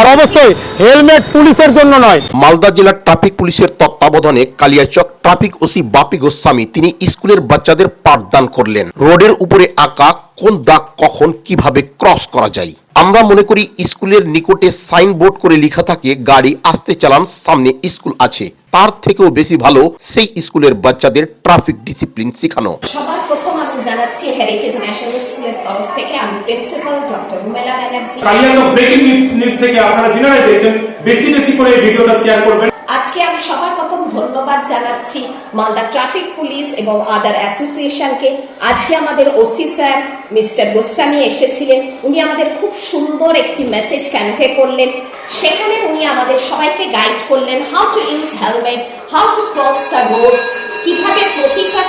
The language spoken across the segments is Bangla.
আর অবশ্যই হেলমেট পুলিশের জন্য নয়। মালদা জেলার ট্রাফিক পুলিশের তত্ত্বাবধানে কালিয়াচক ট্রাফিক ওসি বাপি গোস্বামী তিনি স্কুলের বাচ্চাদের পাঠদান করলেন। রোডের উপরে আঁকা কোন দাগ কখন কীভাবে ক্রস করা যায়? আমরা মনে করি স্কুলের নিকটে সাইনবোর্ড করে লেখা থাকে গাড়ি আসতে চালান সামনে স্কুল আছে। তার থেকেও বেশি ভালো সেই স্কুলের বাচ্চাদের ট্রাফিক ডিসিপ্লিন শেখানো। সবার প্রথম আমি জানাচ্ছি হেরিটেজ ন্যাশনাল স্কুলের তরফ থেকে আমি principal doctor Rumela Banerjee breaking news থেকে আপনারা বেশি বেশি করে ভিডিওটা শেয়ার করবেন। আজকে আমি সবার প্রথম ধন্যবাদ জানাচ্ছি মালদা ট্রাফিক পুলিশ এবং আদার অ্যাসোসিয়েশনকে আজকে আমাদের ওসি স্যার মিস্টার গোস্বামী এসেছিলেন। উনি আমাদের খুব সুন্দর একটি মেসেজ কনভে করলেন। সেখানে উনি আমাদের সবাইকে গাইড করলেন how to use helmet how to cross the road কীভাবে স্টুডেন্ট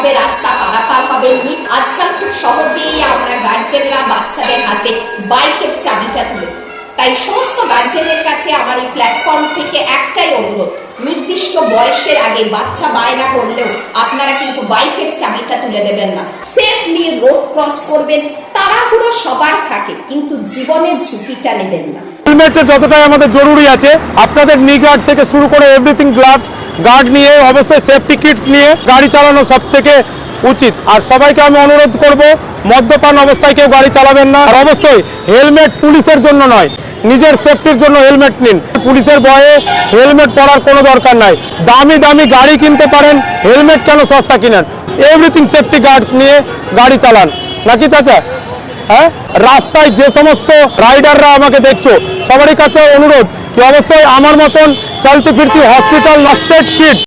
কীভাবে রাস্তা পারাপার হবে। আজকাল খুব সহজেই আমরা গার্জেনরা বাচ্চাদের হাতে বাইকের চাবিটা তুলে তাই সমস্ত গার্জেনের কাছে আমার এই প্ল্যাটফর্ম থেকে একটাই অনুরোধ, নির্দিষ্ট বয়সের আগে বাচ্চা বায়না করলেও আপনারা কিন্তু বাইকের চাবিটা তুলে দেবেন না। সেফলি রোড ক্রস করবেন, তাড়াহুড়ো সবার থাকে, কিন্তু জীবনের ঝুঁকিটা নেবেন না। হেলমেটটা যতটাই আমাদের জরুরি আছে, আপনাদের নি গার্ড থেকে শুরু করে এভরিথিং গ্লাভস গার্ড নিয়ে, অবশ্যই সেফটি কিটস নিয়ে গাড়ি চালানো সব থেকে উচিত। আর সবাইকে আমি অনুরোধ করব, মদ্যপান অবস্থায় কেউ গাড়ি চালাবেন না। আর অবশ্যই হেলমেট পুলিশের জন্য নয়, নিজের সেফটির জন্য হেলমেট নিন। পুলিশের ভয়ে হেলমেট পরার কোনো দরকার নাই। দামি দামি গাড়ি কিনতে পারেন, হেলমেট কেন সস্তা কিনেন? এভরিথিং সেফটি গার্ডস নিয়ে গাড়ি চালান। নাকি চাচা? হ্যাঁ? রাস্তায় যে সমস্ত রাইডাররা আমাকে দেখছ, সবারই কাছে অনুরোধ কি অবশ্যই আমার মতন চালতে ফিরতি হসপিটাল নস্টেড কিট